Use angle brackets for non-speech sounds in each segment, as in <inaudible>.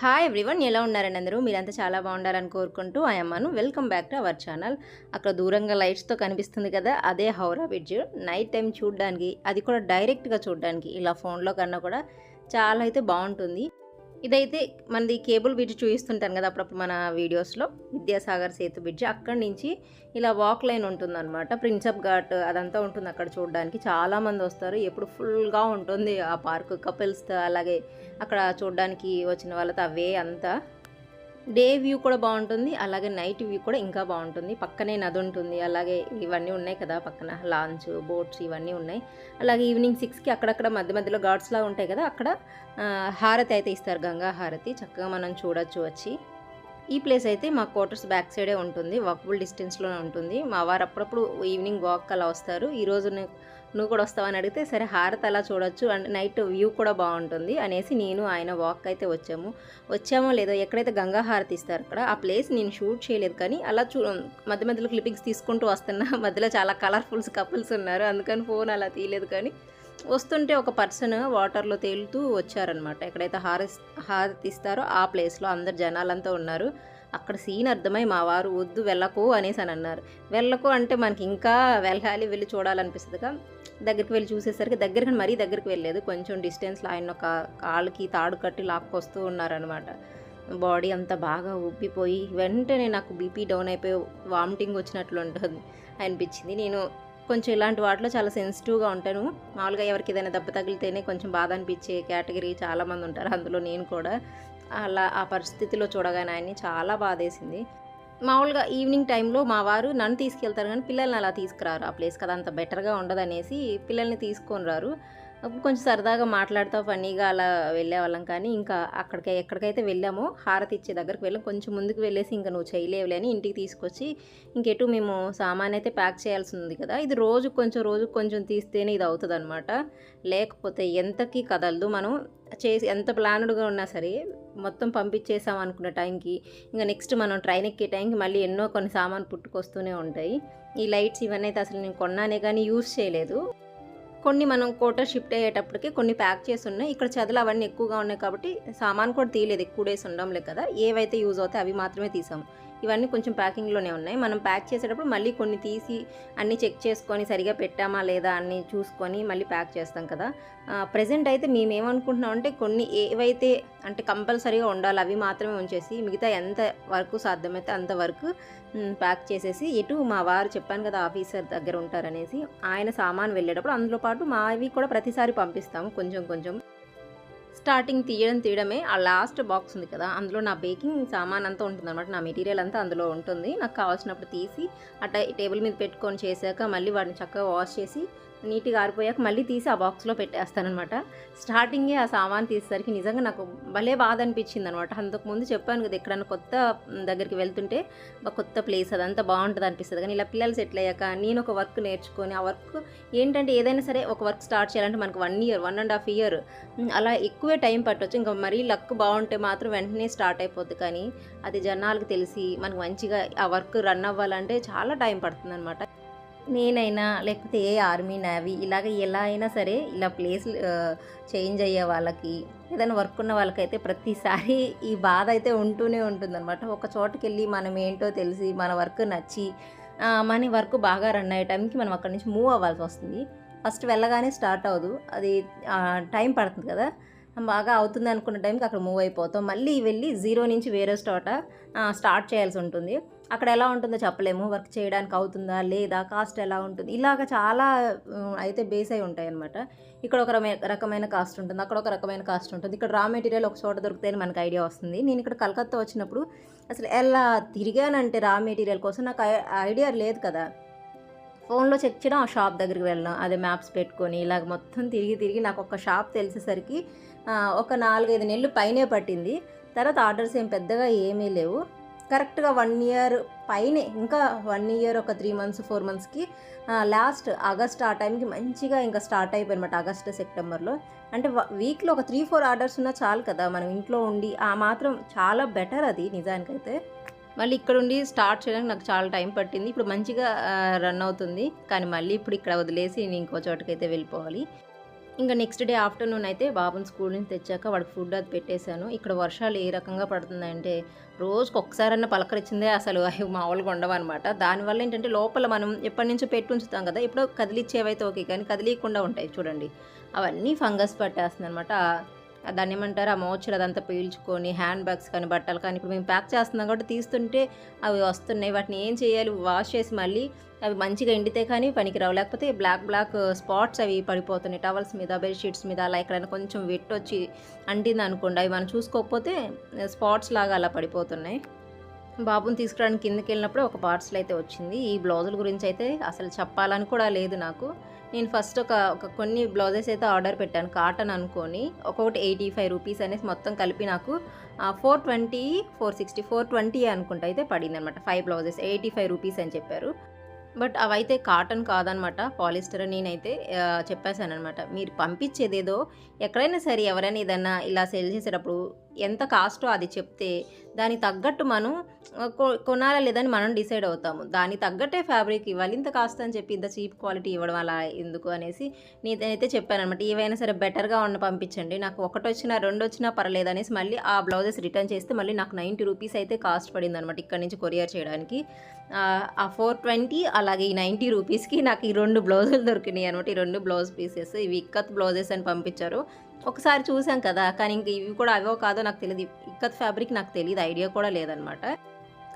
Hi everyone ఎలా ఉన్నారండి అందరూ? మీరంతా చాలా బాగుండాలని కోరుకుంటూ అమ్మను welcome back to our channel అక్కడ దూరంగా లైట్స్తో కనిపిస్తుంది కదా అదే హౌరా బ్రిడ్జ్ నైట్ టైం చూడడానికి అది కూడా డైరెక్ట్గా చూడడానికి ఇలా ఫోన్లో కన్నా కూడా చాలా అయితే బాగుంటుంది. ఇదైతే మనది కేబుల్ బ్రిడ్జ్ చూపిస్తుంటాను కదా అప్పుడప్పుడు మన వీడియోస్లో విద్యాసాగర్ సేతు బ్రిడ్జ్. అక్కడి నుంచి ఇలా వాక్ లైన్ ఉంటుందన్నమాట. ప్రిన్సప్ ఘాట్ అదంతా ఉంటుంది అక్కడ చూడడానికి. చాలామంది వస్తారు. ఎప్పుడు ఫుల్గా ఉంటుంది ఆ పార్క్. కపుల్స్తో అలాగే అక్కడ చూడడానికి వచ్చిన వాళ్ళతో అవే అంతా. డే వ్యూ కూడా బాగుంటుంది. అలాగే నైట్ వ్యూ కూడా ఇంకా బాగుంటుంది. పక్కనే నది ఉంటుంది. అలాగే ఇవన్నీ ఉన్నాయి కదా పక్కన. లాంచ్ బోట్స్ ఇవన్నీ ఉన్నాయి. అలాగే ఈవినింగ్ సిక్స్కి అక్కడక్కడ మధ్య మధ్యలో ఘాట్స్ లాగా ఉంటాయి కదా అక్కడ హారతి అయితే ఇస్తారు. గంగా హారతి. చక్కగా మనం చూడొచ్చు వచ్చి. ఈ ప్లేస్ అయితే మా క్వార్టర్స్ బ్యాక్ సైడే ఉంటుంది. వాకబుల్ డిస్టెన్స్లోనే ఉంటుంది. మా వారు అప్పుడప్పుడు ఈవినింగ్ వాక్ అలా వస్తారు. ఈరోజు నువ్వు కూడా వస్తావని అడిగితే సరే హారత్ అలా చూడొచ్చు. అండ్ నైట్ వ్యూ కూడా బాగుంటుంది అనేసి నేను ఆయన వాక్ అయితే వచ్చాము. వచ్చామో లేదో ఎక్కడైతే గంగా హారతి ఇస్తారు అక్కడ ఆ ప్లేస్ నేను షూట్ చేయలేదు. కానీ అలా చూ మధ్య మధ్యలో క్లిప్పింగ్స్ తీసుకుంటూ వస్తున్నా. <laughs> మధ్యలో చాలా కలర్ఫుల్స్ కపుల్స్ ఉన్నారు. అందుకని ఫోన్ అలా తీయలేదు. కానీ వస్తుంటే ఒక పర్సన్ వాటర్లో తేలుతూ వచ్చారనమాట ఎక్కడైతే హారస్ హారతి ఇస్తారో ఆ ప్లేస్లో అందరు జనాలంతా ఉన్నారు. అక్కడ సీన్ అర్థమై మా వారు వద్దు వెళ్ళకు అనేసి అని అన్నారు. వెళ్ళకు అంటే మనకి ఇంకా వెళ్ళాలి వెళ్ళి చూడాలనిపిస్తుందిగా దగ్గరికి వెళ్ళి చూసేసరికి దగ్గరికి మరీ దగ్గరికి వెళ్ళలేదు. కొంచెం డిస్టెన్స్లో ఆయన ఒక కాళ్ళకి తాడు కట్టి లాక్కొస్తూ ఉన్నారనమాట బాడీ అంతా బాగా ఉబ్బిపోయి వెంటనే నాకు బీపీ డౌన్ అయిపోయి వామిటింగ్ వచ్చినట్లు ఉంటుంది అనిపించింది. నేను కొంచెం ఇలాంటి వాటిలో చాలా సెన్సిటివ్గా ఉంటాను. మామూలుగా ఎవరికి ఏదైనా దెబ్బ తగిలితేనే కొంచెం బాధ అనిపించే కేటగిరీ చాలామంది ఉంటారు. అందులో నేను కూడా అలా ఆ పరిస్థితిలో చూడగానే ఆయన్ని చాలా బాధేసింది. మామూలుగా ఈవినింగ్ టైంలో మా వారు నన్ను తీసుకెళ్తారు కానీ పిల్లల్ని అలా తీసుకురారు. ఆ ప్లేస్ కదా అంత బెటర్గా ఉండదనేసి పిల్లల్ని తీసుకొని రారు. అప్పుడు కొంచెం సరదాగా మాట్లాడుతూ ఫన్నీగా అలా వెళ్ళేవాళ్ళం కానీ ఇంకా అక్కడికి ఎక్కడికైతే వెళ్ళామో హారతి ఇచ్చే దగ్గరికి వెళ్ళాం. కొంచెం ముందుకు వెళ్ళేసి ఇంకా నువ్వు చేయలేవులే అని ఇంటికి తీసుకొచ్చి ఇంకెటు మేము సామాన్ అయితే ప్యాక్ చేయాల్సి ఉంది కదా. ఇది రోజు కొంచెం రోజు కొంచెం తీస్తేనే ఇది అవుతుంది అనమాట లేకపోతే ఎంతకి కదలదు. మనం చేసి ఎంత ప్లానుడ్గా ఉన్నా సరే మొత్తం పంపించేసాం అనుకున్న టైంకి ఇంకా నెక్స్ట్ మనం ట్రైన్ ఎక్కే టైంకి మళ్ళీ ఎన్నో కొన్ని సామాన్ పుట్టుకొస్తూనే ఉంటాయి. ఈ లైట్స్ ఇవన్నీ అయితే అసలు నేను కొన్నానే కానీ యూస్ చేయలేదు. కొన్ని మనం కోట షిఫ్ట్ అయ్యేటప్పటికి కొన్ని ప్యాక్ చేసి ఉన్నాయి. ఇక్కడ చదువులు అవన్నీ ఎక్కువగా ఉన్నాయి కాబట్టి సామాన్ కూడా తీయలేదు. ఎక్కువ డేస్ ఉండంలే కదా. ఏవైతే యూజ్ అవుతాయి అవి మాత్రమే తీసాము. ఇవన్నీ కొంచెం ప్యాకింగ్లోనే ఉన్నాయి. మనం ప్యాక్ చేసేటప్పుడు మళ్ళీ కొన్ని తీసి అన్నీ చెక్ చేసుకొని సరిగా పెట్టామా లేదా అన్నీ చూసుకొని మళ్ళీ ప్యాక్ చేస్తాం కదా. ప్రజెంట్ అయితే మేమేమనుకుంటున్నాం అంటే కొన్ని ఏవైతే అంటే కంపల్సరీగా ఉండాలి అవి మాత్రమే ఉంచేసి మిగతా ఎంత వరకు సాధ్యమైతే అంతవరకు ప్యాక్ చేసేసి ఎటు మా వారు చెప్పాను కదా ఆఫీసర్ దగ్గర ఉంటారనేసి ఆయన సామాన్ వెళ్ళేటప్పుడు అందులో పాటు మావి కూడా ప్రతిసారి పంపిస్తాము కొంచెం కొంచెం. స్టార్టింగ్ తీయడం తీయడమే ఆ లాస్ట్ బాక్స్ ఉంది కదా అందులో నా బేకింగ్ సామాన్ అంతా ఉంటుంది అనమాట నా మెటీరియల్ అంతా అందులో ఉంటుంది. నాకు కావాల్సినప్పుడు తీసి ఆ టేబుల్ మీద పెట్టుకొని చేశాక మళ్ళీ వాటిని చక్కగా వాష్ చేసి నీట్గా ఆరిపోయాక మళ్ళీ తీసి ఆ బాక్స్లో పెట్టేస్తానమాట స్టార్టింగే ఆ సామాన్ తీసేసరికి నిజంగా నాకు భలే బాధ అనిపించింది అనమాట అంతకుముందు చెప్పాను కదా ఎక్కడన్నా కొత్త దగ్గరికి వెళ్తుంటే ఒక కొత్త ప్లేస్ అదంతా బాగుంటుంది అనిపిస్తుంది. కానీ ఇలా పిల్లలు సెటిల్ అయ్యాక నేను ఒక వర్క్ నేర్చుకొని ఆ వర్క్ ఏంటంటే ఏదైనా సరే ఒక వర్క్ స్టార్ట్ చేయాలంటే మనకు one year one and half year అలా ఎక్కువే టైం పట్టవచ్చు ఇంకా మరీ లక్ బాగుంటే మాత్రం వెంటనే స్టార్ట్ అయిపోద్ది. కానీ అది జనాలకు తెలిసి మనకు మంచిగా ఆ వర్క్ రన్ అవ్వాలంటే చాలా టైం పడుతుంది అనమాట నేనైనా లేకపోతే ఏ ఆర్మీ నేవీ ఇలాగ ఎలా అయినా సరే ఇలా ప్లేస్ చేంజ్ అయ్యే వాళ్ళకి ఏదైనా వర్క్ ఉన్న వాళ్ళకైతే ప్రతిసారి ఈ బాధ అయితే ఉంటూనే ఉంటుందన్నమాట. ఒక చోటకి వెళ్ళి మనం ఏంటో తెలిసి మన వర్క్ నచ్చి మన వర్క్ బాగా రన్ అయ్యే టైంకి మనం అక్కడి నుంచి మూవ్ అవ్వాల్సి వస్తుంది. ఫస్ట్ వెళ్ళగానే స్టార్ట్ అవ్వదు. అది టైం పడుతుంది కదా. బాగా అవుతుంది అనుకున్న టైంకి అక్కడ మూవ్ అయిపోతాం. మళ్ళీ వెళ్ళి జీరో నుంచి వేరే చోట స్టార్ట్ చేయాల్సి ఉంటుంది. అక్కడ ఎలా ఉంటుందో చెప్పలేము. వర్క్ చేయడానికి అవుతుందా లేదా కాస్ట్ ఎలా ఉంటుంది? ఇలాగ చాలా అయితే బేస్ అయి ఉంటాయి అనమాట ఇక్కడ ఒక రకమైన కాస్ట్ ఉంటుంది అక్కడ ఒక రకమైన కాస్ట్ ఉంటుంది. ఇక్కడ రా మెటీరియల్ ఒక చోట దొరికితే మనకు ఐడియా వస్తుంది. నేను ఇక్కడ కలకత్తా వచ్చినప్పుడు అసలు ఎలా తిరిగానంటే రా మెటీరియల్ కోసం నాకు ఐ- ఐడియా లేదు కదా. ఫోన్లో చెక్ చేయడం ఆ షాప్ దగ్గరికి వెళ్ళడం అదే మ్యాప్స్ పెట్టుకొని ఇలాగ మొత్తం తిరిగి తిరిగి నాకు ఒక షాప్ తెలిసేసరికి ఒక నాలుగైదు నెలలు పైనే పట్టింది. తర్వాత ఆర్డర్స్ ఏం పెద్దగా ఏమీ లేవు. కరెక్ట్గా వన్ ఇయర్ పైనే ఇంకా వన్ ఇయర్ ఒక త్రీ మంత్స్ ఫోర్ మంత్స్కి లాస్ట్ ఆగస్ట్ ఆ టైంకి మంచిగా ఇంకా స్టార్ట్ అయిపోయినమాట ఆగస్ట్ సెప్టెంబర్లో. అంటే వీక్లో ఒక త్రీ ఫోర్ ఆర్డర్స్ ఉన్నా చాలు కదా మనం ఇంట్లో ఉండి ఆ మాత్రం చాలా బెటర్ అది నిజానికైతే. మళ్ళీ ఇక్కడ ఉండి స్టార్ట్ చేయడానికి నాకు చాలా టైం పట్టింది. ఇప్పుడు మంచిగా రన్ అవుతుంది. కానీ మళ్ళీ ఇప్పుడు ఇక్కడ వదిలేసి నేను ఇంకో చోటకైతే వెళ్ళిపోవాలి. ఇంకా నెక్స్ట్ డే ఆఫ్టర్నూన్ అయితే బాబుని స్కూల్ నుంచి తెచ్చాక వాడికి ఫుడ్ అది పెట్టేశాను. ఇక్కడ వర్షాలు ఏ రకంగా పడుతుందంటే రోజుకి ఒకసారన్నా పలకరించిందే అసలు అవి మామూలుగా ఉండవన్నమాట. దానివల్ల ఏంటంటే లోపల మనం ఎప్పటి నుంచో పెట్టి ఉంచుతాం కదా ఇప్పుడు కదిలిచ్చేవైతే ఓకే కానీ కదిలియకుండా ఉంటాయి చూడండి. అవన్నీ ఫంగస్ పట్టేస్తుంది అనమాట దాన్ని ఏమంటారు? ఆ మోచర్ అదంతా పీల్చుకొని హ్యాండ్ బ్యాగ్స్ కానీ బట్టలు కానీ ఇప్పుడు మేము ప్యాక్ చేస్తున్నాం కాబట్టి తీస్తుంటే అవి వస్తున్నాయి. వాటిని ఏం చేయాలి? వాష్ చేసి మళ్ళీ అవి మంచిగా ఎండితే కానీ పనికిరావు. లేకపోతే బ్లాక్ బ్లాక్ స్పాట్స్ అవి పడిపోతున్నాయి. టవల్స్ మీద బెడ్షీట్స్ మీద అలా ఎక్కడైనా కొంచెం వెట్ వచ్చి అంటింది అనుకోండి. అవి మనం చూసుకోకపోతే స్పాట్స్ లాగా అలా పడిపోతున్నాయి. బాబుని తీసుకురావడానికి కిందకి వెళ్ళినప్పుడు ఒక పార్సల్ అయితే వచ్చింది. ఈ బ్లౌజుల గురించి అయితే అసలు చెప్పాలని కూడా లేదు నాకు. నేను ఫస్ట్ ఒక ఒక కొన్ని బ్లౌజెస్ అయితే ఆర్డర్ పెట్టాను. కాటన్ అనుకొని ఒక్కొక్కటి ఎయిటీ ఫైవ్ రూపీస్ అనేసి మొత్తం కలిపి నాకు four twenty four sixty four twenty అనుకుంటా అయితే పడింది అనమాట five blouses eighty five rupees అని చెప్పారు. బట్ అవైతే కాటన్ కాదనమాట పాలిస్టర్ నేనైతే చెప్పేశాను అనమాట మీరు పంపించేదేదో ఎక్కడైనా సరే ఎవరైనా ఏదైనా ఇలా సేల్ చేసేటప్పుడు ఎంత కాస్టో అది చెప్తే దానికి తగ్గట్టు మనం కొ- కొనాలా లేదని మనం డిసైడ్ అవుతాము. దానికి తగ్గట్టే ఫ్యాబ్రిక్ ఇవ్వాలి. ఇంత కాస్ట్ అని చెప్పి ఇంత చీప్ క్వాలిటీ ఇవ్వడం అలా ఎందుకు అనేసి నేనైతే చెప్పాను అనమాట ఏవైనా సరే బెటర్గా ఉన్న పంపించండి. నాకు ఒకటి వచ్చినా రెండు వచ్చినా పర్లేదు అనేసి మళ్ళీ ఆ బ్లౌజెస్ రిటర్న్ చేస్తే మళ్ళీ నాకు నైంటీ రూపీస్ అయితే కాస్ట్ పడింది అనమాట ఇక్కడ నుంచి కొరియర్ చేయడానికి. ఆ, ఆ ఫోర్ ట్వంటీ అలాగే ఈ నైంటీ రూపీస్కి నాకు ఈ రెండు బ్లౌజులు దొరికినాయి అనమాట ఈ రెండు బ్లౌజ్ పీసెస్. ఇవి ఇక్కత్ బ్లౌజెస్ అని పంపించారు. ఒకసారి చూసాం కదా కానీ ఇంక ఇవి కూడా అవో కాదో నాకు తెలియదు ఇక్కత్ ఫ్యాబ్రిక్ నాకు తెలియదు ఐడియా కూడా లేదనమాట.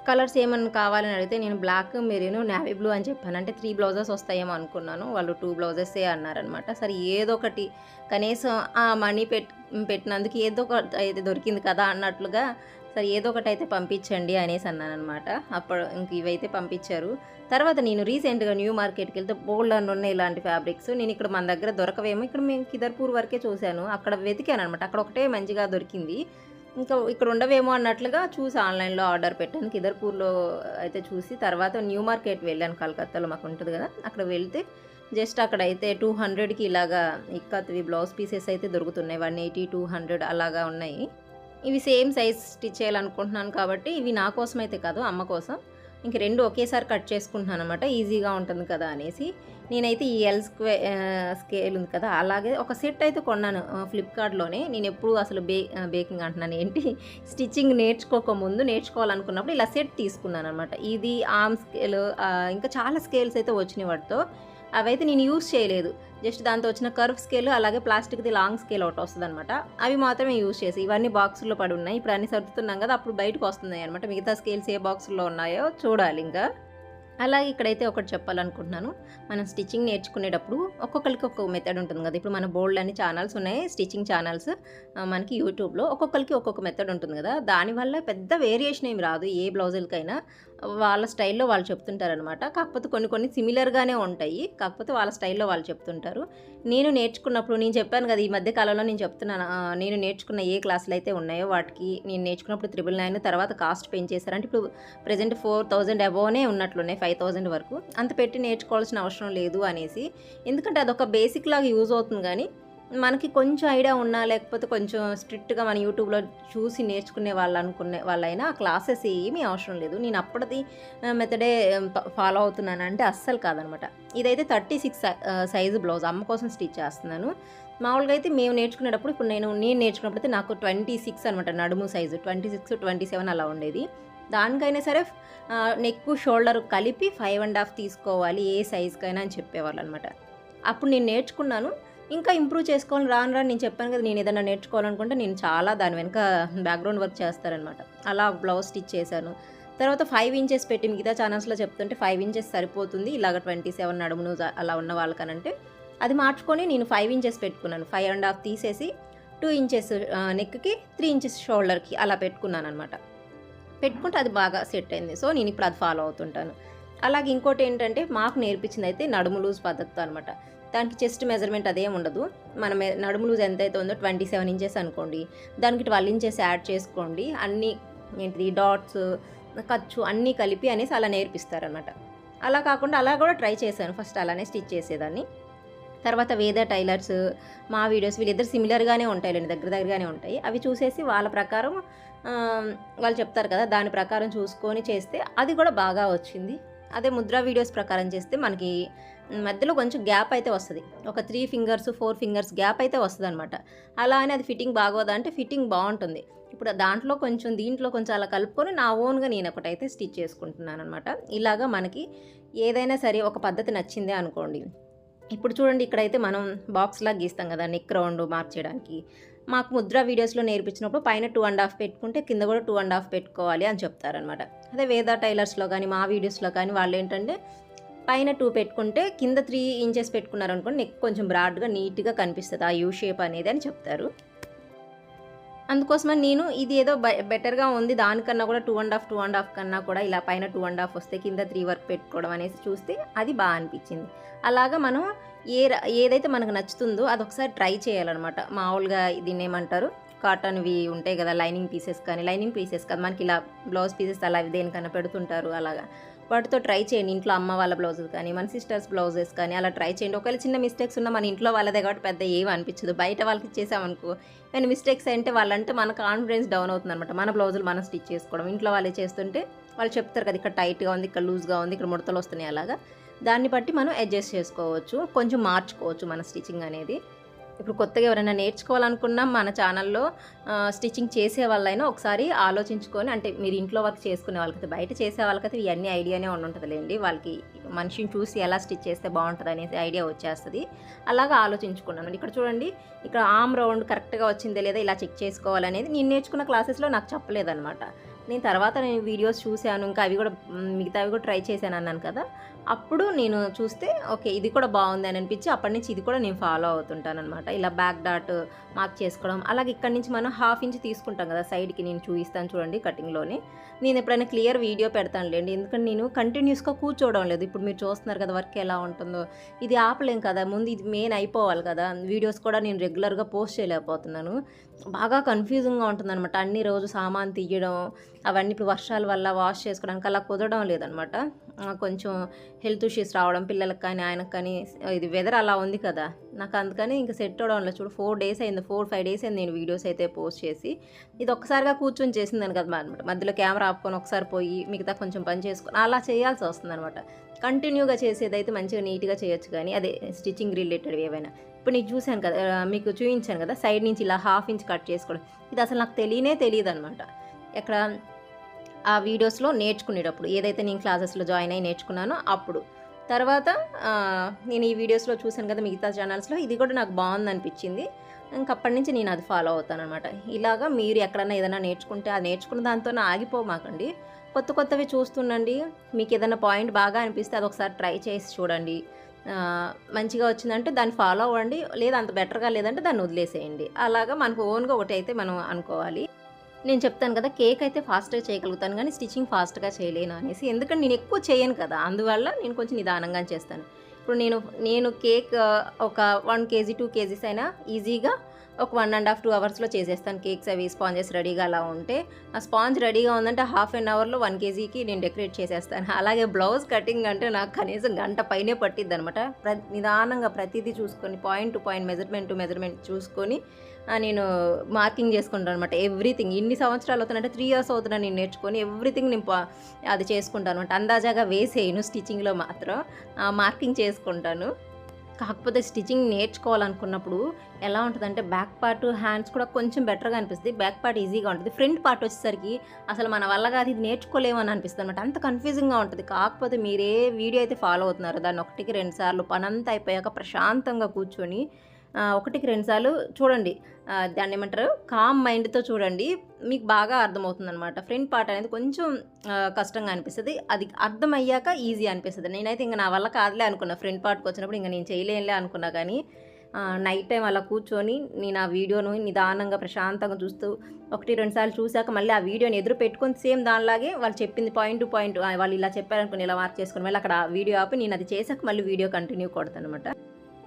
కలర్స్ ఏమన్నా కావాలని అడిగితే నేను బ్లాక్ మెరీన్ నావీ బ్లూ అని చెప్పాను. అంటే త్రీ బ్లౌజెస్ వస్తాయేమో అనుకున్నాను వాళ్ళు టూ బ్లౌజెసే అన్నారనమాట. సరే ఏదో ఒకటి కనీసం ఆ మనీ పెట్ పెట్టినందుకు ఏదో ఒక అయితే దొరికింది కదా అన్నట్లుగా సరే ఏదో ఒకటి అయితే పంపించండి అనేసి అన్నాను అనమాట అప్పుడు ఇంక ఇవైతే పంపించారు. తర్వాత నేను రీసెంట్గా న్యూ మార్కెట్కి వెళ్తే బోల్డ్ అని ఉన్నాయి ఇలాంటి ఫ్యాబ్రిక్స్. నేను ఇక్కడ మన దగ్గర దొరకవేమో. ఇక్కడ మేము కిదర్పూర్ వరకే చూశాను. అక్కడ వెతికాను అనమాట అక్కడ ఒకటే మంచిగా దొరికింది. ఇంకా ఇక్కడ ఉండవేమో అన్నట్లుగా చూసి ఆన్లైన్లో ఆర్డర్ పెట్టాను. కిదర్పూర్లో అయితే చూసి తర్వాత న్యూ మార్కెట్ వెళ్ళాను. కలకత్తాలో మాకు ఉంటుంది కదా. అక్కడ వెళ్తే జస్ట్ అక్కడ అయితే టూ హండ్రెడ్కి ఇలాగా ఇక్కత్వి బ్లౌజ్ పీసెస్ అయితే దొరుకుతున్నాయి. వన్ ఎయిటీ టూ హండ్రెడ్ అలాగా ఉన్నాయి. ఇవి సేమ్ సైజ్ స్టిచ్ చేయాలనుకుంటున్నాను కాబట్టి ఇవి నా కోసం అయితే కాదు అమ్మ కోసం. ఇంక రెండు ఒకేసారి కట్ చేసుకుంటున్నాను అనమాట ఈజీగా ఉంటుంది కదా అనేసి. నేనైతే ఈ ఎల్ స్క్వే స్కేల్ ఉంది కదా అలాగే ఒక సెట్ అయితే కొన్నాను ఫ్లిప్కార్ట్లోనే నేను ఎప్పుడు అసలు బే బేకింగ్ అంటున్నాను ఏంటి? స్టిచ్చింగ్ నేర్చుకోకముందు నేర్చుకోవాలనుకున్నప్పుడు ఇలా సెట్ తీసుకున్నాను అనమాట ఇది ఆర్మ్ స్కేల్ ఇంకా చాలా స్కేల్స్ అయితే వచ్చినాయి వాటితో. అవైతే నేను యూస్ చేయలేదు. జస్ట్ దాంతో వచ్చిన కర్వ్ స్కేల్ అలాగే ప్లాస్టిక్ది లాంగ్ స్కేల్ ఒకటి వస్తుంది అనమాట అవి మాత్రమే యూస్ చేసి ఇవన్నీ బాక్సుల్లో పడి ఉన్నాయి. ఇప్పుడు అన్ని సర్దుతున్నాం కదా అప్పుడు బయటకు వస్తున్నాయి అనమాట మిగతా స్కేల్స్ ఏ బాక్సుల్లో ఉన్నాయో చూడాలి ఇంకా. అలాగే ఇక్కడైతే ఒకటి చెప్పాలనుకుంటున్నాను. మనం స్టిచ్చింగ్ నేర్చుకునేటప్పుడు ఒక్కొక్కరికి ఒక్కొక్క మెథడ్ ఉంటుంది కదా. ఇప్పుడు మన బోల్డ్ అన్ని ఛానల్స్ ఉన్నాయి స్టిచ్చింగ్ ఛానల్స్ మనకి యూట్యూబ్లో ఒక్కొక్కరికి ఒక్కొక్క మెథడ్ ఉంటుంది కదా. దానివల్ల పెద్ద వేరియేషన్ ఏమి రాదు ఏ బ్లౌజులకైనా వాళ్ళ స్టైల్లో వాళ్ళు చెప్తుంటారనమాట కాకపోతే కొన్ని కొన్ని సిమిలర్గానే ఉంటాయి. కాకపోతే వాళ్ళ స్టైల్లో వాళ్ళు చెప్తుంటారు. నేను నేర్చుకున్నప్పుడు నేను చెప్పాను కదా ఈ మధ్య కాలంలో నేను చెప్తున్నాను నేను నేర్చుకున్న ఏ క్లాసులు అయితే ఉన్నాయో వాటికి నేను నేర్చుకున్నప్పుడు త్రిబుల్ నైన్ తర్వాత కాస్ట్ పెంచేశారు. అంటే ఇప్పుడు ప్రజెంట్ ఫోర్ థౌజండ్ అబోవ్నే ఉన్నట్లున్నాయి ఫైవ్ థౌజండ్ వరకు. అంత పెట్టి నేర్చుకోవాల్సిన అవసరం లేదు అనేసి. ఎందుకంటే అదొక బేసిక్ లాగా యూజ్ అవుతుంది కానీ మనకి కొంచెం ఐడియా ఉన్నా లేకపోతే కొంచెం స్ట్రిక్ట్గా మన యూట్యూబ్లో చూసి నేర్చుకునే వాళ్ళు అనుకునే వాళ్ళైనా ఆ క్లాసెస్ ఏమీ అవసరం లేదు. నేను అప్పటిది మెథడే ఫాలో అవుతున్నాను అంటే అస్సలు కాదనమాట. ఇదైతే థర్టీ సిక్స్ సైజు బ్లౌజ్ అమ్మ కోసం స్టిచ్ చేస్తున్నాను. మామూలుగా అయితే మేము నేర్చుకునేటప్పుడు ఇప్పుడు నేను నేను నేర్చుకున్నప్పుడు అయితే నాకు ట్వంటీ సిక్స్ అనమాట నడుము size twenty six twenty seven అలా ఉండేది. దానికైనా సరే నెక్ షోల్డర్ కలిపి ఫైవ్ అండ్ హాఫ్ తీసుకోవాలి ఏ సైజ్కైనా అని చెప్పేవాళ్ళు అనమాట. అప్పుడు నేను నేర్చుకున్నాను. ఇంకా ఇంప్రూవ్ చేసుకోవాలని రాను రాను నేను చెప్పాను కదా నేను ఏదైనా నేర్చుకోవాలనుకుంటే నేను చాలా దాని వెనుక బ్యాక్గ్రౌండ్ వర్క్ చేస్తారనమాట. అలా బ్లౌజ్ స్టిచ్ చేశాను. తర్వాత ఫైవ్ ఇంచెస్ పెట్టి మిగతా ఛానల్స్లో చెప్తుంటే ఫైవ్ ఇంచెస్ సరిపోతుంది ఇలాగ ట్వంటీ సెవెన్ నడుమును అలా ఉన్న వాళ్ళకనంటే. అది మార్చుకొని నేను ఫైవ్ ఇంచెస్ పెట్టుకున్నాను. ఫైవ్ అండ్ హాఫ్ తీసేసి టూ ఇంచెస్ నెక్కి త్రీ ఇంచెస్ షోల్డర్కి అలా పెట్టుకున్నాను అనమాట పెట్టుకుంటే అది బాగా సెట్ అయింది. సో నేను ఇప్పుడు అది ఫాలో అవుతుంటాను. అలాగే ఇంకోటి ఏంటంటే మాకు నేర్పించింది అయితే నడుము లూజ్ పద్ధతితో అనమాట దానికి చెస్ట్ మెజర్మెంట్ అదేం ఉండదు. మన నడుము లూజ్ ఎంత అయితే ఉందో ట్వంటీ సెవెన్ ఇంచెస్ అనుకోండి. దానికి ట్వెల్వ్ ఇంచెస్ యాడ్ చేసుకోండి. అన్నీ ఏంటిది డాట్స్ ఖర్చు అన్నీ కలిపి అనేసి అలా నేర్పిస్తారనమాట అలా కాకుండా అలా కూడా ట్రై చేశాను. ఫస్ట్ అలానే స్టిచ్ చేసేదాన్ని. తర్వాత వేద టైలర్స్ మా వీడియోస్ వీళ్ళిద్దరు సిమిలర్గానే ఉంటాయి లేని దగ్గర దగ్గరగానే ఉంటాయి. అవి చూసేసి వాళ్ళ ప్రకారం వాళ్ళు చెప్తారు కదా దాని ప్రకారం చూసుకొని చేస్తే అది కూడా బాగా వచ్చింది. అదే ముద్ర వీడియోస్ ప్రకారం చేస్తే మనకి మధ్యలో కొంచెం గ్యాప్ అయితే వస్తుంది. ఒక three fingers four fingers gap అయితే వస్తుంది అనమాట అలా అని అది ఫిట్టింగ్ బాగోదా అంటే ఫిట్టింగ్ బాగుంటుంది. ఇప్పుడు దాంట్లో కొంచెం దీంట్లో కొంచెం అలా కలుపుకొని నా ఓన్గా నేను ఒకటైతే స్టిచ్ చేసుకుంటున్నాను అనమాట ఇలాగా మనకి ఏదైనా సరే ఒక పద్ధతి నచ్చిందే అనుకోండి. ఇప్పుడు చూడండి ఇక్కడైతే మనం బాక్స్ లాగా గీస్తాం కదా నెక్ రౌండ్ మార్క్ చేయడానికి మాకు ముద్ర వీడియోస్లో నేర్పించినప్పుడు పైన టూ అండ్ హాఫ్ పెట్టుకుంటే కింద కూడా టూ అండ్ హాఫ్ పెట్టుకోవాలి అని చెప్తారనమాట అదే వేదా టైలర్స్లో కానీ మా వీడియోస్లో కానీ వాళ్ళు ఏంటంటే పైన టూ పెట్టుకుంటే కింద త్రీ ఇంచెస్ పెట్టుకున్నారనుకోండి నెక్ కొంచెం బ్రాడ్గా నీట్గా కనిపిస్తుంది ఆ యూ షేప్ అనేది అని చెప్తారు. అందుకోసమని నేను ఇది ఏదో బెటర్గా ఉంది దానికన్నా కూడా two and half two and half కన్నా కూడా ఇలా పైన టూ అండ్ హాఫ్ వస్తే కింద త్రీ వర్క్ పెట్టుకోవడం అనేసి చూస్తే అది బాగా అనిపించింది. అలాగా మనం ఏ ఏదైతే మనకు నచ్చుతుందో అది ఒకసారి ట్రై చేయాలన్నమాట. మామూలుగా దీన్ని ఏమంటారు కాటన్వి ఉంటాయి కదా లైనింగ్ పీసెస్ కానీ లైనింగ్ పీసెస్ కానీ మనకి ఇలా బ్లౌజ్ పీసెస్ అలా దేనికన్నా పెడుతుంటారు అలాగా. వాటితో ట్రై చేయండి ఇంట్లో అమ్మ వాళ్ళ బ్లౌజెస్ కానీ మన సిస్టర్స్ బ్లౌజెస్ కానీ అలా ట్రై చేయండి. ఒకవేళ చిన్న మిస్టేక్స్ ఉన్నా మన ఇంట్లో వాళ్ళదే కాబట్టి పెద్ద ఏమి అనిపించదు. బయట వాళ్ళకి ఇచ్చేసామనుకో కానీ మిస్టేక్స్ అంటే వాళ్ళంటే మన కాన్ఫిడెన్స్ డౌన్ అవుతుంది అనమాట మన బ్లౌజులు మనం స్టిచ్ చేసుకోవడం ఇంట్లో వాళ్ళే చేస్తుంటే వాళ్ళు చెప్తారు కదా ఇక్కడ టైట్గా ఉంది ఇక్కడ లూజ్గా ఉంది ఇక్కడ ముడతలు వస్తున్నాయి అలాగా. దాన్ని బట్టి మనం అడ్జస్ట్ చేసుకోవచ్చు కొంచెం మార్చుకోవచ్చు మన స్టిచ్చింగ్ అనేది. ఇప్పుడు కొత్తగా ఎవరైనా నేర్చుకోవాలనుకున్నా మన ఛానల్లో స్టిచ్చింగ్ చేసే వాళ్ళైనా ఒకసారి ఆలోచించుకొని అంటే మీరు ఇంట్లో వర్క్ చేసుకునే వాళ్ళకైతే బయట చేసే వాళ్ళకైతే ఇవన్నీ ఐడియానే ఉండి ఉంటుందిలేండి వాళ్ళకి మనిషిని చూసి ఎలా స్టిచ్ చేస్తే బాగుంటుంది అనేది ఐడియా వచ్చేస్తుంది. అలాగా ఆలోచించుకున్నాను ఇక్కడ చూడండి ఇక్కడ ఆమ్ రౌండ్ కరెక్ట్గా వచ్చిందే లేదా ఇలా చెక్ చేసుకోవాలనేది నేను నేర్చుకున్న క్లాసెస్లో నాకు చెప్పలేదన్నమాట. నేను తర్వాత నేను వీడియోస్ చూశాను ఇంకా అవి కూడా మిగతావి కూడా ట్రై చేశాను అన్నాను కదా. అప్పుడు నేను చూస్తే ఓకే ఇది కూడా బాగుంది అని అనిపించి అప్పటి నుంచి ఇది కూడా నేను ఫాలో అవుతుంటాను అనమాట ఇలా బ్యాక్ డాట్ మార్క్ చేసుకోవడం అలాగే ఇక్కడ నుంచి మనం హాఫ్ ఇంచ్ తీసుకుంటాం కదా సైడ్కి నేను చూపిస్తాను చూడండి కటింగ్లోని. నేను ఎప్పుడైనా క్లియర్ వీడియో పెడతానులేండి ఎందుకంటే నేను కంటిన్యూస్గా కూర్చోవడం లేదు. ఇప్పుడు మీరు చూస్తున్నారు కదా వర్క్ ఎలా ఉంటుందో. ఇది ఆపలేం కదా ముందు ఇది మెయిన్ అయిపోవాలి కదా. వీడియోస్ కూడా నేను రెగ్యులర్గా పోస్ట్ చేయలేకపోతున్నాను. బాగా కన్ఫ్యూజింగ్గా ఉంటుంది అనమాట అన్ని రోజు సామాన్ తీయడం అవన్నీ ఇప్పుడు వర్షాల వల్ల వాష్ చేసుకోవడానికి అలా కుదరడం లేదనమాట కొంచెం హెల్త్ ఇష్యూస్ రావడం పిల్లలకు కానీ ఆయనకు కానీ ఇది వెదర్ అలా ఉంది కదా. నాకు అందుకని ఇంకా సెట్ అవడం లేదు చూడు ఫోర్ డేస్ అయింది ఫోర్ ఫైవ్ డేస్ అయింది నేను వీడియోస్ అయితే పోస్ట్ చేసి. ఇది ఒక్కసారిగా కూర్చొని చేసిందని కదా అనమాట మధ్యలో కెమెరా ఆపుకొని ఒకసారి పోయి మిగతా కొంచెం పని చేసుకొని అలా చేయాల్సి వస్తుంది అనమాట కంటిన్యూగా చేసేదైతే మంచిగా నీట్గా చేయొచ్చు కానీ అదే స్టిచ్చింగ్ రిలేటెడ్ ఏవైనా. ఇప్పుడు నీకు చూశాను కదా మీకు చూపించాను కదా సైడ్ నుంచి ఇలా హాఫ్ ఇంచ్ కట్ చేసుకోవడం. ఇది అసలు నాకు తెలియనే తెలియదు అనమాట ఎక్కడ ఆ వీడియోస్లో నేర్చుకునేటప్పుడు ఏదైతే నేను క్లాసెస్లో జాయిన్ అయ్యి నేర్చుకున్నానో అప్పుడు. తర్వాత నేను ఈ వీడియోస్లో చూశాను కదా మిగతా ఛానల్స్లో ఇది కూడా నాకు బాగుంది అనిపించింది ఇంకప్పటి నుంచి నేను అది ఫాలో అవుతాను అనమాట ఇలాగా మీరు ఎక్కడన్నా ఏదైనా నేర్చుకుంటే ఆ నేర్చుకున్న దాంతో ఆగిపోమాకండి కొత్త కొత్తవి చూస్తుండండి. మీకు ఏదైనా పాయింట్ బాగా అనిపిస్తే అది ఒకసారి ట్రై చేసి చూడండి. మంచిగా వచ్చిందంటే దాన్ని ఫాలో అవ్వండి. లేదా అంత బెటర్గా లేదంటే దాన్ని వదిలేసేయండి. అలాగా మనకు ఓన్గా ఒకటి అయితే మనం అనుకోవాలి. నేను చెప్తాను కదా కేక్ అయితే ఫాస్ట్గా చేయగలుగుతాను కానీ స్టిచ్చింగ్ ఫాస్ట్గా చేయలేను అనేసి. ఎందుకంటే నేను ఎక్కువ చేయను కదా అందువల్ల నేను కొంచెం నిదానంగా చేస్తాను. ఇప్పుడు నేను నేను కేక్ ఒక వన్ కేజీ టూ కేజీస్ అయినా ఈజీగా ఒక వన్ అండ్ హాఫ్ టూ అవర్స్లో చేసేస్తాను కేక్స్ అవి స్పాంజెస్ రెడీగా అలా ఉంటే. ఆ స్పాంజ్ రెడీగా ఉందంటే హాఫ్ అన్ అవర్లో వన్ కేజీకి నేను డెకరేట్ చేసేస్తాను. <laughs> అలాగే బ్లౌజ్ కటింగ్ అంటే నాకు కనీసం గంట పైనే పట్టిద్ది అనమాట ప్ర నిదానంగా ప్రతిదీ చూసుకొని point to point measurement to measurement చూసుకొని నేను మార్కింగ్ చేసుకుంటాను అనమాట ఎవ్రీథింగ్ ఇన్ని సంవత్సరాలు అవుతుందంటే త్రీ ఇయర్స్ అవుతున్నా నేను నేర్చుకొని ఎవ్రీథింగ్ నేను పా- అది చేసుకుంటాను అనమాట అందాజాగా వేసేయను స్టిచ్చింగ్లో మాత్రం. మార్కింగ్ చేసుకుంటాను. కాకపోతే స్టిచ్చింగ్ నేర్చుకోవాలనుకున్నప్పుడు ఎలా ఉంటుందంటే బ్యాక్ పార్ట్ హ్యాండ్స్ కూడా కొంచెం బెటర్గా అనిపిస్తుంది. బ్యాక్ పార్ట్ ఈజీగా ఉంటుంది. ఫ్రంట్ పార్ట్ వచ్చేసరికి అసలు మన వల్ల కాదు ఇది నేర్చుకోలేమని అనిపిస్తుంది అనమాట అంత కన్ఫ్యూజింగ్గా ఉంటుంది. కాకపోతే మీరే వీడియో అయితే ఫాలో అవుతున్నారు. దాన్ని ఒకటికి రెండు సార్లు పనంతా అయిపోయాక ప్రశాంతంగా కూర్చొని ఒకటికి రెండుసార్లు చూడండి. దాన్ని ఏమంటారు? కామ్ మైండ్తో చూడండి. మీకు బాగా అర్థమవుతుంది అనమాట ఫ్రంట్ పార్ట్ అనేది కొంచెం కష్టంగా అనిపిస్తుంది. అది అర్థమయ్యాక ఈజీ అనిపిస్తుంది. నేనైతే ఇంకా నా వల్ల కాదులే అనుకున్నా. ఫ్రంట్ పార్ట్కి వచ్చినప్పుడు ఇంకా నేను చేయలేనులే అనుకున్నా కానీ నైట్ టైం అలా కూర్చొని నేను ఆ వీడియోను నిదానంగా ప్రశాంతంగా చూస్తూ ఒకటి రెండు సార్లు చూశాక మళ్ళీ ఆ వీడియోని ఎదురు పెట్టుకొని సేమ్ దానిలాగే వాళ్ళు చెప్పింది పాయింట్ టు పాయింట్ వాళ్ళు ఇలా చెప్పారనుకుని ఇలా మార్క్ చేసుకుని మళ్ళీ అక్కడ వీడియో ఆపి నేను అది చేశాక మళ్ళీ వీడియో కంటిన్యూ కొడతాను అనమాట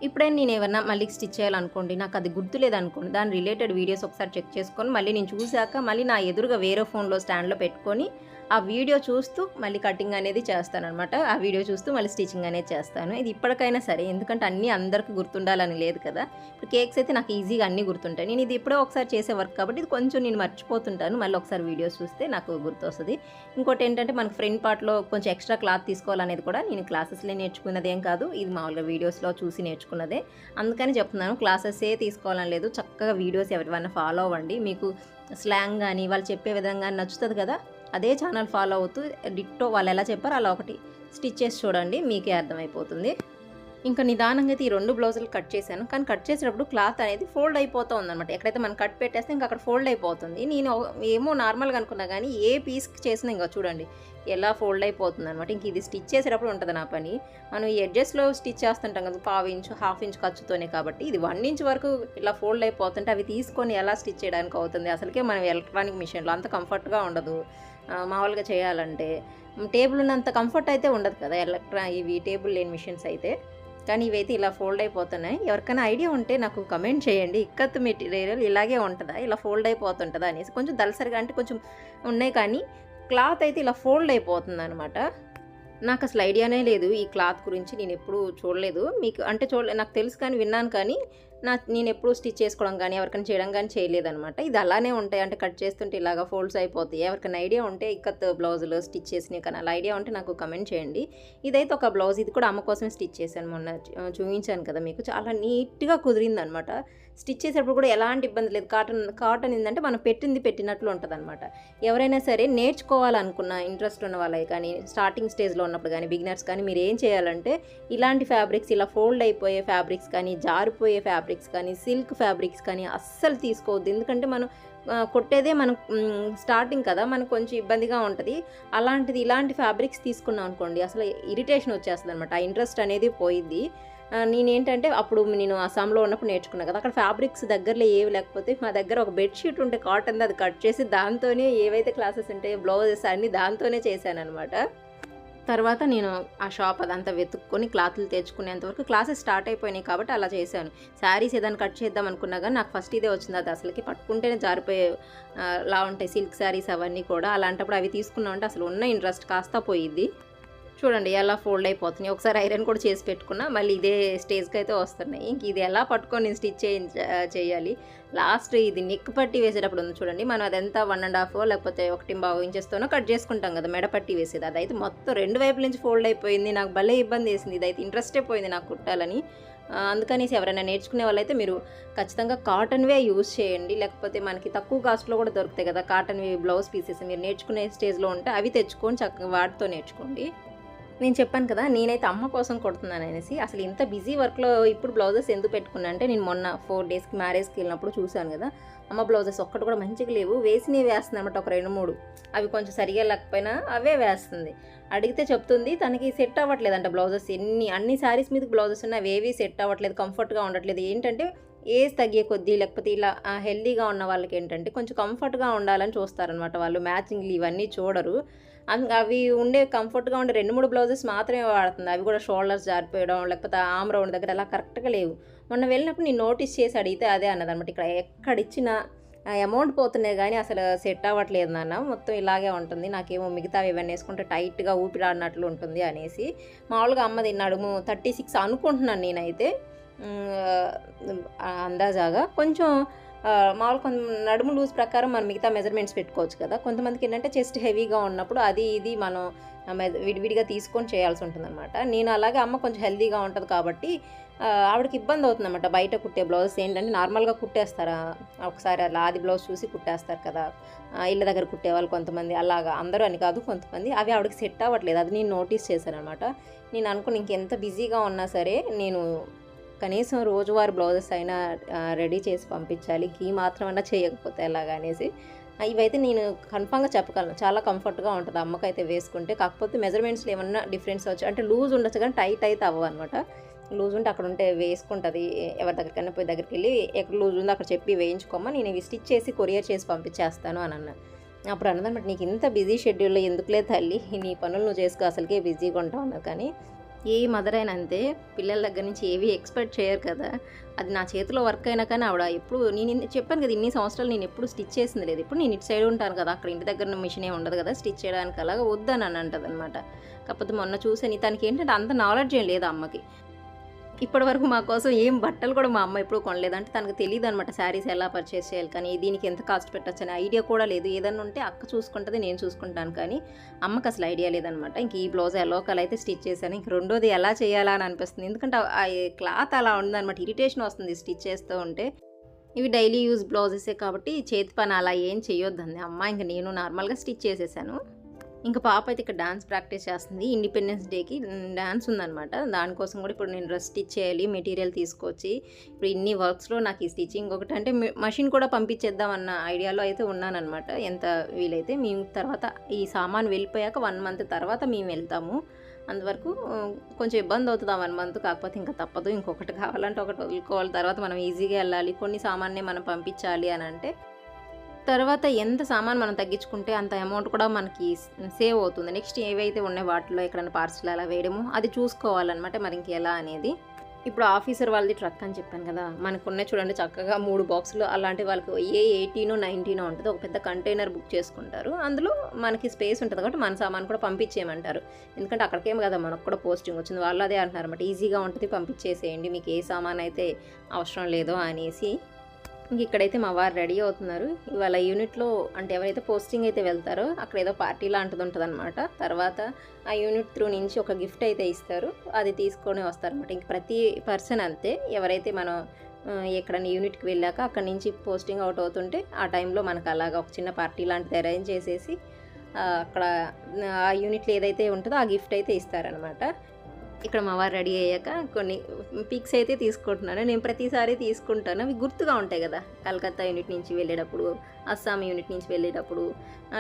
ఇప్పుడైనా నేను ఏమన్నా మళ్ళీ స్టిచ్ చేయాలనుకోండి నాకు అది గుర్తు లేదనుకోండి దాని రిలేటెడ్ వీడియోస్ ఒకసారి చెక్ చేసుకొని మళ్ళీ నేను చూశాక మళ్ళీ నా ఎదురుగా వేరే ఫోన్లో స్టాండ్లో పెట్టుకొని ఆ వీడియో చూస్తూ మళ్ళీ కటింగ్ అనేది చేస్తాను అనమాట ఆ వీడియో చూస్తూ మళ్ళీ స్టిచ్చింగ్ అనేది చేస్తాను. ఇది ఇప్పటికైనా సరే ఎందుకంటే అన్నీ అందరికీ గుర్తుండాలని లేదు కదా. ఇప్పుడు కేక్స్ అయితే నాకు ఈజీగా అన్నీ గుర్తుంటాయి. నేను ఇది ఇప్పుడే ఒకసారి చేసే వర్క్ కాబట్టి ఇది కొంచెం నేను మర్చిపోతుంటాను. మళ్ళీ ఒకసారి వీడియోస్ చూస్తే నాకు గుర్తొస్తుంది. ఇంకోటి ఏంటంటే మనకు ఫ్రంట్ పార్ట్లో కొంచెం ఎక్స్ట్రా క్లాత్ తీసుకోవాలనేది కూడా నేను క్లాసెస్లో నేర్చుకున్నది ఏం కాదు. ఇది మామూలుగా వీడియోస్లో చూసి నేర్చుకున్నదే. అందుకని చెప్తున్నాను క్లాసెసే తీసుకోవాలని లేదు. చక్కగా వీడియోస్ ఎవరివైనా ఫాలో అవ్వండి. మీకు స్లాంగ్ కానీ వాళ్ళు చెప్పే విధంగా నచ్చుతుంది కదా. అదే ఛానల్ ఫాలో అవుతూ డిట్టో వాళ్ళు ఎలా చెప్పారో అలా ఒకటి స్టిచ్ చేసి చూడండి మీకే అర్థమైపోతుంది. ఇంకా నిదానంగా అయితే ఈ రెండు బ్లౌజులు కట్ చేశాను. కానీ కట్ చేసేటప్పుడు క్లాత్ అనేది ఫోల్డ్ అయిపోతూ ఉందన్నమాట. ఎక్కడైతే మనం కట్ పెట్టేస్తే ఇంకా అక్కడ ఫోల్డ్ అయిపోతుంది. నేను ఏమో నార్మల్గా అనుకున్నా కానీ ఏ పీస్కి చేసినా ఇంకా చూడండి ఎలా ఫోల్డ్ అయిపోతుంది అనమాట ఇంక ఇది స్టిచ్ చేసేటప్పుడు ఉంటుంది నా పని. మనం ఈ ఎడ్జెస్లో స్టిచ్ చేస్తుంటాం కదా పావు ఇంచు హాఫ్ ఇంచ్ ఖర్చుతోనే కాబట్టి ఇది వన్ ఇంచ్ వరకు ఇలా ఫోల్డ్ అయిపోతుంటే అవి తీసుకొని ఎలా స్టిచ్ చేయడానికి అవుతుంది అసలుకే మనం ఎలక్ట్రానిక్ మిషన్లో అంత కంఫర్ట్గా ఉండదు. మామూలుగా చేయాలంటే టేబుల్ ఉన్నంత కంఫర్ట్ అయితే ఉండదు కదా ఎలక్ట్రా ఇవి టేబుల్ లేని మిషన్స్ అయితే. కానీ ఇవైతే ఇలా ఫోల్డ్ అయిపోతున్నాయి. ఎవరికైనా ఐడియా ఉంటే నాకు కమెంట్ చేయండి. ఇక్కత్ మెటీరియల్ ఇలాగే ఉంటుందా ఇలా ఫోల్డ్ అయిపోతుంటుందా అనేసి. కొంచెం దలసరిగా అంటే కొంచెం ఉన్నాయి కానీ క్లాత్ అయితే ఇలా ఫోల్డ్ అయిపోతుంది అనమాట నాకు అసలు ఐడియానే లేదు ఈ క్లాత్ గురించి నేను ఎప్పుడూ చూడలేదు. మీకు అంటే చూడలే నాకు తెలుసు కానీ విన్నాను కానీ నా నేను ఎప్పుడు స్టిచ్ చేసుకోవడం కానీ ఎవరికైనా చేయడం కానీ చేయలేదనమాట ఇది అలానే ఉంటాయి. అంటే కట్ చేస్తుంటే ఇలాగా ఫోల్డ్స్ అయిపోతాయి. ఎవరికైనా ఐడియా ఉంటే ఇక్కత్ బ్లౌజులు స్టిచ్ చేసినవి కానీ అలా ఐడియా ఉంటే నాకు కమెంట్ చేయండి. ఇదైతే ఒక బ్లౌజ్. ఇది కూడా అమ్మ కోసమే స్టిచ్ చేశాను మొన్న. చూపించాను కదా మీకు. చాలా నీట్గా కుదిరింది అనమాట స్టిచ్ చేసేటప్పుడు కూడా ఎలాంటి ఇబ్బంది లేదు. కాటన్ కాటన్ ఏంటంటే మనం పెట్టింది పెట్టినట్లు ఉంటుంది అనమాట ఎవరైనా సరే నేర్చుకోవాలనుకున్న ఇంట్రెస్ట్ ఉన్న వాళ్ళకి కానీ స్టార్టింగ్ స్టేజ్లో ఉన్నప్పుడు కానీ బిగినర్స్ కానీ మీరు ఏం చేయాలంటే ఇలాంటి ఫ్యాబ్రిక్స్ ఇలా ఫోల్డ్ అయిపోయే ఫ్యాబ్రిక్స్ కానీ జారిపోయే ఫ్యాబ్రిక్స్ కానీ సిల్క్ ఫ్యాబ్రిక్స్ కానీ అస్సలు తీసుకోవద్దు. ఎందుకంటే మనం కొట్టేదే మనం స్టార్టింగ్ కదా మనకు కొంచెం ఇబ్బందిగా ఉంటుంది. అలాంటిది ఇలాంటి ఫ్యాబ్రిక్స్ తీసుకున్నాం అనుకోండి అసలు ఇరిటేషన్ వచ్చేస్తుంది అనమాట ఆ ఇంట్రెస్ట్ అనేది పోయిద్ది. నేనేంటంటే అప్పుడు నేను అస్సాంలో ఉన్నప్పుడు నేర్చుకున్నా కదా అక్కడ ఫ్యాబ్రిక్స్ దగ్గరలో ఏవి లేకపోతే మా దగ్గర ఒక బెడ్షీట్ ఉంటే కాటన్ అది కట్ చేసి దాంతోనే ఏవైతే క్లాసెస్ ఉంటాయో బ్లౌజెస్ అన్నీ దాంతోనే చేశాను అనమాట తర్వాత నేను ఆ షాప్ అదంతా వెతుక్కొని క్లాత్లు తెచ్చుకునేంత వరకు క్లాసెస్ స్టార్ట్ అయిపోయినాయి కాబట్టి అలా చేశాను. శారీస్ ఏదైనా కట్ చేద్దాం అనుకున్నా కానీ నాకు ఫస్ట్ ఇదే వచ్చింది. అది అసలుకి పట్టుకుంటేనే జారిపోయే లా ఉంటాయి. సిల్క్ శారీస్ అవన్నీ కూడా అలాంటప్పుడు అవి తీసుకున్నామంటే అసలు ఉన్న ఇంట్రెస్ట్ కాస్త పోయిద్ది చూడండి ఎలా ఫోల్డ్ అయిపోతున్నాయి ఒకసారి ఐరన్ కూడా చేసి పెట్టుకున్నా మళ్ళీ ఇదే స్టేజ్కి అయితే వస్తున్నాయి. ఇంక ఇది ఎలా పట్టుకొని నేను స్టిచ్ చేయాలి. లాస్ట్ ఇది నిక్ పట్టి వేసేటప్పుడు ఉంది చూడండి మనం అదంతా వన్ అండ్ హాఫ్ లేకపోతే ఒకటి బాగు ఇంచెస్తోనో కట్ చేసుకుంటాం కదా మెడ పట్టి వేసేది. అదైతే మొత్తం రెండు వైపుల నుంచి ఫోల్డ్ అయిపోయింది. నాకు భలే ఇబ్బంది వేసింది. ఇదైతే ఇంట్రెస్టే పోయింది నాకు కుట్టాలని. అందుకనేసి ఎవరైనా నేర్చుకునే వాళ్ళైతే మీరు ఖచ్చితంగా కాటన్వే యూజ్ చేయండి. లేకపోతే మనకి తక్కువ కాస్ట్లో కూడా దొరుకుతాయి కదా కాటన్వి బ్లౌజ్ పీసెస్ మీరు నేర్చుకునే స్టేజ్లో ఉంటే అవి తెచ్చుకొని చక్కగా వాటితో నేర్చుకోండి. నేను చెప్పాను కదా నేనైతే అమ్మ కోసం కొడుతున్నాను అనేసి అసలు ఇంత బిజీ వర్క్లో ఇప్పుడు బ్లౌజెస్ ఎందుకు పెట్టుకున్నా అంటే నేను మొన్న ఫోర్ డేస్కి మ్యారేజ్కి వెళ్ళినప్పుడు చూశాను కదా అమ్మ బ్లౌజెస్ ఒక్కటి కూడా మంచిగా లేవు వేసినవి వేస్తుంది అనమాట ఒక రెండు మూడు అవి కొంచెం సరిగా లేకపోయినా అవే వేస్తుంది. అడిగితే చెప్తుంది తనకి సెట్ అవ్వట్లేదంట బ్లౌజెస్ ఎన్ని అన్ని శారీస్ మీద బ్లౌజెస్ ఉన్నాయి అవి ఏవి సెట్ అవ్వట్లేదు కంఫర్ట్గా ఉండట్లేదు ఏంటంటే ఏజ్ తగ్గే కొద్దీ లేకపోతే ఇలా హెల్దీగా ఉన్న వాళ్ళకి ఏంటంటే కొంచెం కంఫర్ట్గా ఉండాలని చూస్తారనమాట వాళ్ళు మ్యాచింగ్లు ఇవన్నీ చూడరు. అవి ఉండే కంఫర్ట్గా ఉండే రెండు మూడు బ్లౌజెస్ మాత్రమే వాడుతుంది. అవి కూడా షోల్డర్స్ జారిపోయడం లేకపోతే ఆమ్ రౌండ్ దగ్గర అలా కరెక్ట్గా లేవు. మొన్న వెళ్ళినప్పుడు నేను నోటీస్ చేసి అడిగితే అదే అన్నదన్నమాట ఇక్కడ ఎక్కడిచ్చినా అమౌంట్ పోతున్నాయి కానీ అసలు సెట్ అవ్వట్లేదు నాన్న. మొత్తం ఇలాగే ఉంటుంది. నాకేమో మిగతావి ఇవన్నీ వేసుకుంటే టైట్గా ఊపిరాడినట్లు ఉంటుంది అనేసి మామూలుగా అమ్మది నడుము థర్టీ సిక్స్ అనుకుంటున్నాను నేనైతే. అందాజాగా. కొంచెం మామూలు కొంత నడుము లూజ్ ప్రకారం మనం మిగతా మెజర్మెంట్స్ పెట్టుకోవచ్చు కదా. కొంతమందికి ఏంటంటే చెస్ట్ హెవీగా ఉన్నప్పుడు అది ఇది మనం విడివిడిగా తీసుకొని చేయాల్సి ఉంటుందన్నమాట. నేను అలాగే అమ్మ కొంచెం హెల్దీగా ఉంటుంది కాబట్టి ఆవిడకి ఇబ్బంది అవుతుంది అనమాట బయట కుట్టే బ్లౌజెస్. ఏంటంటే నార్మల్గా కుట్టేస్తారా? ఒకసారి అలా ఆది బ్లౌజ్ చూసి కుట్టేస్తారు కదా. ఇళ్ళ దగ్గర కుట్టేవాళ్ళు కొంతమంది అలాగా అందరూ అని కాదు కొంతమంది. అవి ఆవిడకి సెట్ అవ్వట్లేదు. అది నేను నోటీస్ చేశాను అనమాట నేను అనుకుని ఇంకెంత బిజీగా ఉన్నా సరే నేను కనీసం రోజువారి బ్లౌజెస్ అయినా రెడీ చేసి పంపించాలి. గీ మాత్రం అయినా చేయకపోతే ఎలాగా అనేసి. ఇవైతే నేను కన్ఫామ్గా చెప్పగలను. చాలా కంఫర్ట్గా ఉంటుంది అమ్మకైతే వేసుకుంటే. కాకపోతే మెజర్మెంట్స్లో ఏమన్నా డిఫరెన్స్ వచ్చి అంటే లూజ్ ఉండొచ్చు కానీ టైట్ అయితే అవ్వవు అనమాట లూజ్ ఉంటే అక్కడ ఉంటే వేసుకుంటుంది. ఎవరి దగ్గరికైనా పోయి దగ్గరికి వెళ్ళి ఎక్కడ లూజ్ ఉందో అక్కడ చెప్పి వేయించుకోమా నేను ఇవి స్టిచ్ చేసి కొరియర్ చేసి పంపించేస్తాను అని అన్న. అప్పుడు అన్నదన్నమాట నీకు ఇంత బిజీ షెడ్యూల్లో ఎందుకులే తల్లి? నీ పనులు నువ్వు చేసుకో అసలుకే బిజీగా ఉంటావు అన్నది కానీ ఏ మదర్ అయినా అంతే పిల్లల దగ్గర నుంచి ఏవి ఎక్స్పెక్ట్ చేయరు కదా. అది నా చేతిలో వర్క్ అయినా కానీ ఆవిడ ఎప్పుడు నేను చెప్పాను కదా ఇన్ని సంవత్సరాలు నేను ఎప్పుడు స్టిచ్ చేసింది లేదు. ఇప్పుడు నేను ఇటు సైడ్ ఉంటాను కదా అక్కడ ఇంటి దగ్గర మిషన్ ఏమి ఉండదు కదా స్టిచ్ చేయడానికి అలాగా వద్దని అని అంటది అనమాట కాకపోతే మొన్న చూసాను తనకి ఏంటంటే అంత నాలెడ్జ్ ఏం లేదు అమ్మకి. ఇప్పటి వరకు మా కోసం ఏం బట్టలు కూడా మా అమ్మ ఎప్పుడు కొనలేదు. అంటే తనకు తెలియదు అనమాట శారీస్ ఎలా పర్చేస్ చేయాలి కానీ దీనికి ఎంత కాస్ట్ పెట్టచ్చు అనే ఐడియా కూడా లేదు. ఏదన్నా ఉంటే అక్క చూసుకుంటుంది నేను చూసుకుంటాను కానీ అమ్మకి అసలు ఐడియా లేదనమాట ఇంక ఈ బ్లౌజ్ ఎలా అయితే స్టిచ్ చేశాను. ఇంక రెండోది ఎలా చేయాలా అని అనిపిస్తుంది. ఎందుకంటే ఆ క్లాత్ అలా ఉందన్నమాట. ఇరిటేషన్ వస్తుంది స్టిచ్ చేస్తూ ఉంటే. ఇవి డైలీ యూజ్ బ్లౌజెసే కాబట్టి చేతి పని అలా ఏం చేయొద్దండి. అమ్మ ఇంక నేను నార్మల్గా స్టిచ్ చేసేసాను. ఇంకా పాప అయితే ఇక్కడ డాన్స్ ప్రాక్టీస్ చేస్తుంది. ఇండిపెండెన్స్ డేకి డాన్స్ ఉందన్నమాట. దానికోసం కూడా ఇప్పుడు నేను డ్రెస్ స్టిచ్ చేయాలి మెటీరియల్ తీసుకొచ్చి. ఇప్పుడు ఇన్ని వర్క్స్లో నాకు ఈ స్టిచ్చింగ్ ఒకటి అంటే మషిన్ కూడా పంపించేద్దాం అన్న ఐడియాలో అయితే ఉన్నానమాట ఎంత వీలైతే మేము తర్వాత ఈ సామాన్ వెళ్ళిపోయాక వన్ మంత్ తర్వాత మేము వెళ్తాము. అందువరకు కొంచెం ఇబ్బంది అవుతుంది వన్ మంత్. కాకపోతే ఇంకా తప్పదు. ఇంకొకటి కావాలంటే ఒకటి వదులుకోవాలి. తర్వాత మనం ఈజీగా వెళ్ళాలి. కొన్ని సామాన్నే మనం పంపించాలి అని అంటే తర్వాత ఎంత సామాన్ మనం తగ్గించుకుంటే అంత అమౌంట్ కూడా మనకి సేవ్ అవుతుంది. నెక్స్ట్ ఏవైతే ఉన్నాయి వాటిలో ఎక్కడైనా పార్సల్ అలా వేయడము అది చూసుకోవాలన్నమాట మరి ఇంకెలా అనేది. ఇప్పుడు ఆఫీసర్ వాళ్ళది ట్రక్ అని చెప్పాను కదా మనకున్న చూడండి చక్కగా మూడు బాక్సులు అలాంటి వాళ్ళకి ఏ ఎయిటీనో నైన్టీనో ఉంటుంది. ఒక పెద్ద కంటైనర్ బుక్ చేసుకుంటారు. అందులో మనకి స్పేస్ ఉంటుంది కాబట్టి మన సామాన్ కూడా పంపించేయమంటారు. ఎందుకంటే అక్కడికేం కదా మనకు కూడా పోస్టింగ్ వచ్చింది. వాళ్ళు అదే అంటున్నారు అనమాట ఈజీగా ఉంటుంది పంపించేసేయండి. మీకు ఏ సామాన్ అయితే అవసరం లేదో అనేసి. ఇంక ఇక్కడైతే మా వారు రెడీ అవుతున్నారు. ఇవాళ యూనిట్లో అంటే ఎవరైతే పోస్టింగ్ అయితే వెళ్తారో అక్కడ ఏదో పార్టీ లాంటిది ఉంటుంది అనమాట తర్వాత ఆ యూనిట్ త్రూ నుంచి ఒక గిఫ్ట్ అయితే ఇస్తారు. అది తీసుకొని వస్తారనమాట ఇంక ప్రతి పర్సన్ అంతే. ఎవరైతే మనం ఎక్కడైనా యూనిట్కి వెళ్ళాక అక్కడ నుంచి పోస్టింగ్ అవుట్ అవుతుంటే ఆ టైంలో మనకు అలాగా ఒక చిన్న పార్టీ లాంటిది అరేంజ్ చేసేసి అక్కడ ఆ యూనిట్లో ఏదైతే ఉంటుందో ఆ గిఫ్ట్ అయితే ఇస్తారనమాట ఇక్కడ మా వారు రెడీ అయ్యాక కొన్ని పిక్స్ అయితే తీసుకుంటున్నాను. నేను ప్రతిసారి తీసుకుంటాను. అవి గుర్తుగా ఉంటాయి కదా కలకత్తా యూనిట్ నుంచి వెళ్ళేటప్పుడు అస్సాం యూనిట్ నుంచి వెళ్ళేటప్పుడు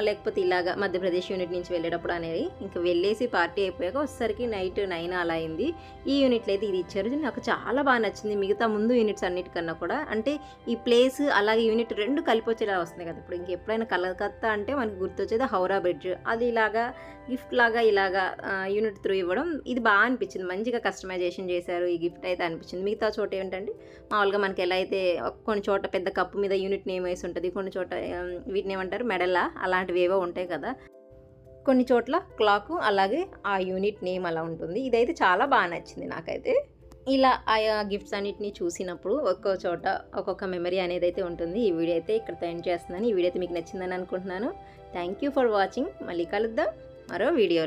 లేకపోతే ఇలాగా మధ్యప్రదేశ్ యూనిట్ నుంచి వెళ్ళేటప్పుడు అనేది ఇంకా వెళ్ళేసి పార్టీ అయిపోయాక వచ్చేసరికి నైట్ నైన్ అలా అయింది. ఈ యూనిట్లో అయితే ఇది ఇచ్చారు. నాకు చాలా బాగా నచ్చింది. మిగతా ముందు యూనిట్స్ అన్నిటికన్నా కూడా అంటే ఈ ప్లేస్ అలాగే యూనిట్ రెండు కలిపి వచ్చేలా వస్తుంది కదా. ఇప్పుడు ఇంకెప్పుడైనా కలకత్తా అంటే మనకి గుర్తొచ్చేది హౌరా బ్రిడ్జ్. అది ఇలాగా గిఫ్ట్ లాగా ఇలాగా యూనిట్ త్రూ ఇవ్వడం ఇది బాగా అనిపించింది. మంచిగా కస్టమైజేషన్ చేశారు. ఈ గిఫ్ట్ అయితే అనిపించింది. మిగతా చోట ఏంటంటే మామూలుగా మనకి ఎలా అయితే కొన్ని చోట పెద్ద కప్పు మీద యూనిట్ నేమ్ వేసి ఉంటుంది కొన్ని చోట ఆ, వీటిని ఏమంటారు? మెడల అలాంటివి ఏవో ఉంటాయి కదా. కొన్ని చోట్ల క్లాక్ అలాగే ఆ యూనిట్ నేమ్ అలా ఉంటుంది. ఇదైతే చాలా బాగా నచ్చింది నాకైతే. ఇలా ఆయా గిఫ్ట్స్ అన్నిటిని చూసినప్పుడు ఒక్కో చోట ఒక్కొక్క మెమరీ అనేది అయితే ఉంటుంది. ఈ వీడియో అయితే ఇక్కడ ఎండ్ చేస్తున్నాను. ఈ వీడియో అయితే మీకు నచ్చిందని అనుకుంటున్నాను. థ్యాంక్ యూ ఫర్ వాచింగ్ మళ్ళీ కలుద్దాం. మరో వీడియో